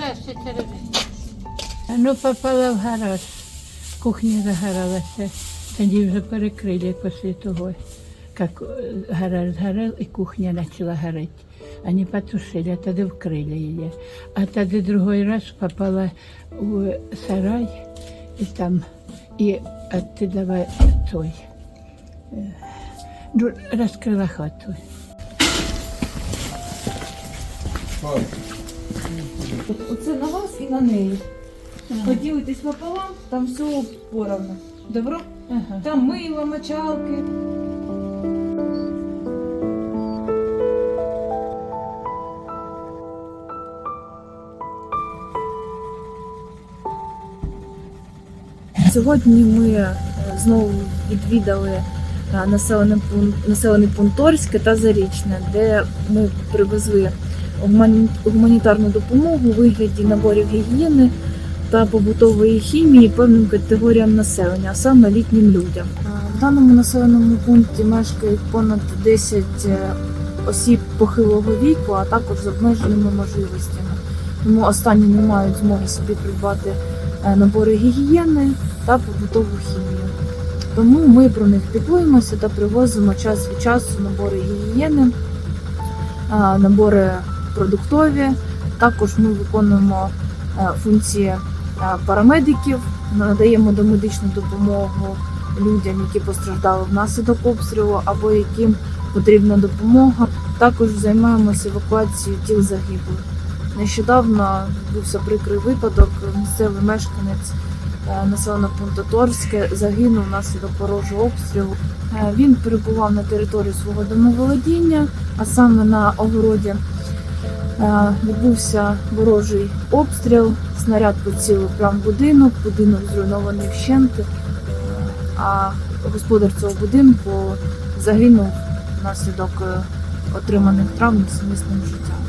ще теревень. А ну попала в гараж. Кухня загоралася. Тоді вже перекрили після того, як е, гараж згорел і кухня почала горіти. Они потушили, а тоді вкрили її. А тоді другий раз попала у сарай і там, і оттуда той. е, Ну, розкрила хату. Оце на неї. Поділитесь пополам, там все поровну. Добро? Ага. Там мило, мочалки. Сьогодні ми е, знову відвідали е, населений пункт, Торське та Зарічне, де ми привезли гуманітарну допомогу у вигляді наборів гігієни та побутової хімії певним категоріям населення, а саме літнім людям. В даному населеному пункті мешкають понад 10 е, осіб похилого віку, а також з обмеженими можливостями. Тому останні не мають змоги собі придбати е, набори гігієни та побутову хімію. Тому ми про них піклуємося та привозимо час від часу набори гігієни, е, набори продуктові. Також ми виконуємо е, функції е, парамедиків, надаємо домедичну допомогу людям, які постраждали внаслідок обстрілу або яким потрібна допомога. Також займаємося евакуацією тіл загиблих. Нещодавно відбувся прикрий випадок. Місцевий мешканець е, населеного пункту Торське загинув внаслідок ворожого обстрілу. Він перебував на території свого домоволодіння, а саме на огороді відбувся ворожий обстріл, снаряд поцілив прям будинок, будинок зруйнований вщент, а господар цього будинку загинув внаслідок е, отриманих травм сумісним життям.